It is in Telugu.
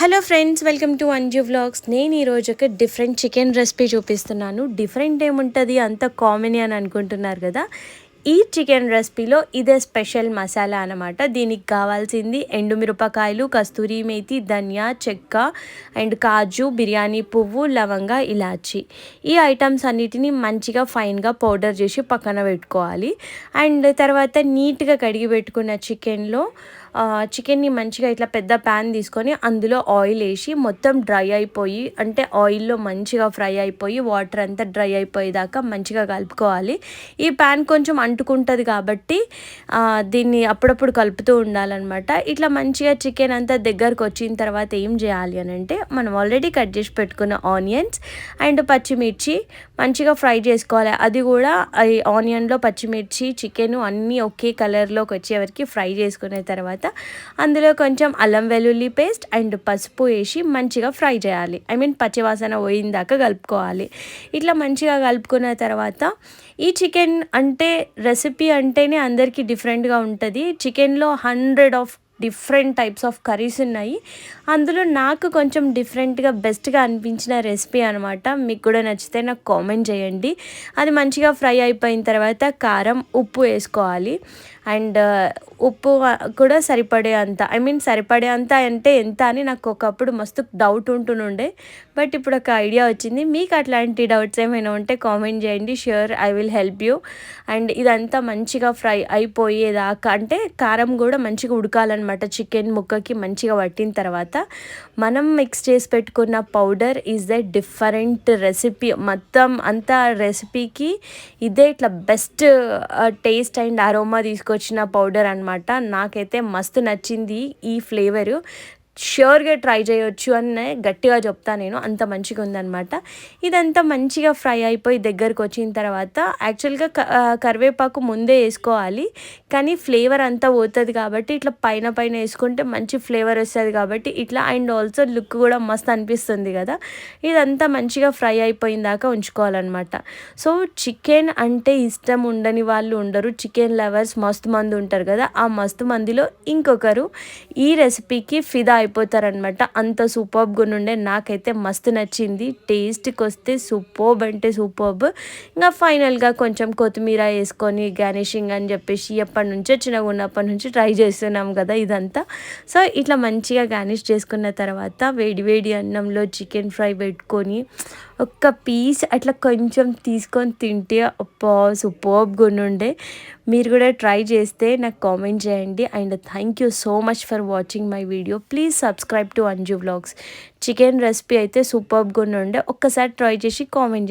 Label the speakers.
Speaker 1: Hello friends welcome to Anju vlogs నేను ఈరోజు ఒక డిఫరెంట్ చికెన్ రెసిపీ చూపిస్తున్నాను. డిఫరెంట్ ఏముంటుంది? అంత కామన్ అని అనుకుంటున్నారు కదా? ఈ చికెన్ రెసిపీలో ఇదే స్పెషల్ మసాలా అనమాట దీనికి కావాల్సింది ఎండుమిరపకాయలు కస్తూరి మేతి ధనియా చెక్క అండ్ కాజు బిర్యానీ పువ్వు లవంగ ఇలాచి. ఈ ఐటమ్స్ అన్నిటిని మంచిగా ఫైన్గా పౌడర్ చేసి పక్కన పెట్టుకోవాలి. అండ్ తర్వాత నీట్గా కడిగి పెట్టుకున్న చికెన్లో చికెన్ని మంచిగా ఇట్లా పెద్ద ప్యాన్ తీసుకొని అందులో ఆయిల్ వేసి మొత్తం డ్రై అయిపోయి అంటే ఆయిల్లో మంచిగా ఫ్రై అయిపోయి వాటర్ అంతా డ్రై అయిపోయేదాకా మంచిగా కలుపుకోవాలి. ఈ ప్యాన్ కొంచెం అంటుకుంటుంది కాబట్టి దీన్ని అప్పుడప్పుడు కలుపుతూ ఉండాలన్నమాట. ఇట్లా మంచిగా చికెన్ అంతా దగ్గరకు వచ్చిన తర్వాత ఏం చేయాలి అని అంటే మనం ఆల్రెడీ కట్ చేసి పెట్టుకున్న ఆనియన్స్ అండ్ పచ్చిమిర్చి మంచిగా ఫ్రై చేసుకోవాలి. అది కూడా ఆనియన్లో పచ్చిమిర్చి చికెన్ అన్నీ ఒకే కలర్లోకి వచ్చేవరకు ఫ్రై చేసుకునే తర్వాత తర్వాత అందులో కొంచెం అల్లం వెల్లుల్లి పేస్ట్ అండ్ పసుపు వేసి మంచిగా ఫ్రై చేయాలి. ఐ మీన్ పచ్చివాసన పోయిందాక కలుపుకోవాలి. ఇట్లా మంచిగా కలుపుకున్న తర్వాత ఈ చికెన్ అంటే రెసిపీ అంటేనే అందరికీ డిఫరెంట్గా ఉంటుంది. చికెన్లో hundred of different types of curries ఉన్నాయి. అందులో నాకు కొంచెం డిఫరెంట్గా బెస్ట్గా అనిపించిన రెసిపీ అనమాట మీకు కూడా నచ్చితే నాకు కామెంట్ చేయండి. అది మంచిగా ఫ్రై అయిపోయిన తర్వాత కారం ఉప్పు వేసుకోవాలి. అండ్ ఉప్పు కూడా సరిపడే అంత ఐ మీన్ సరిపడే అంత అంటే ఎంత అని నాకు ఒకప్పుడు మస్తు డౌట్ ఉంటుండే బట్ ఇప్పుడు ఒక ఐడియా వచ్చింది. మీకు అట్లాంటి డౌట్స్ ఏమైనా ఉంటే కామెంట్ చేయండి. Sure I will help you. And ఇదంతా మంచిగా ఫ్రై అయిపోయేదాకా అంటే కారం కూడా మంచిగా ఉడకాలన్నమాట. చికెన్ ముక్కకి మంచిగా పట్టిన తర్వాత మనం మిక్స్ చేసి పెట్టుకున్న powder is the different recipe మొత్తం అంతా రెసిపీకి ఇదే ఇట్లా బెస్ట్ టేస్ట్ అండ్ అరోమా తీసుకొచ్చిన పౌడర్ అనమాట నాకైతే మస్తు నచ్చింది ఈ ఫ్లేవరు. ష్యూర్గా ట్రై చేయొచ్చు అని గట్టిగా చెప్తా నేను. అంత మంచిగా ఉందనమాట ఇదంతా మంచిగా ఫ్రై అయిపోయి దగ్గరకు వచ్చిన తర్వాత యాక్చువల్గా కరివేపాకు ముందే వేసుకోవాలి. కానీ ఫ్లేవర్ అంతా పోతుంది కాబట్టి ఇట్లా పైన పైన వేసుకుంటే మంచి ఫ్లేవర్ వస్తుంది కాబట్టి ఇట్లా అండ్ ఆల్సో లుక్ కూడా మస్తు అనిపిస్తుంది కదా. ఇదంతా మంచిగా ఫ్రై అయిపోయిన దాకా ఉంచుకోవాలన్నమాట. సో చికెన్ అంటే ఇష్టం ఉండని వాళ్ళు ఉండరు. చికెన్ లవర్స్ మస్తు మంది ఉంటారు కదా. ఆ మస్తు మందిలో ఇంకొకరు ఈ రెసిపీకి ఫిదా అయిపోతారనమాట అంత సూపర్బ్గా ఉండే నాకైతే మస్తు నచ్చింది. టేస్ట్కి వస్తే సూపర్బ్ అంటే సూపర్బ్. ఇంకా ఫైనల్గా కొంచెం కొత్తిమీర వేసుకొని గార్నిషింగ్ అని చెప్పేసి ఎప్పటి నుంచో చిన్నగా ఉన్నప్పటి నుంచి ట్రై చేస్తున్నాం కదా ఇదంతా. సో ఇట్లా మంచిగా గార్నిష్ చేసుకున్న తర్వాత వేడి వేడి అన్నంలో చికెన్ ఫ్రై పెట్టుకొని ఒక్క పీస్ అట్లా కొంచెం తీసుకొని తింటే అప్ప సూపర్బ్గా ఉండే మీరు కూడా ట్రై చేస్తే నాకు కామెంట్ చేయండి. And thank you so much for watching my video please subscribe to Anju vlogs chicken recipe అయితే సూపర్గా ఉండే. ఒక్కసారి ట్రై చేసి కామెంట్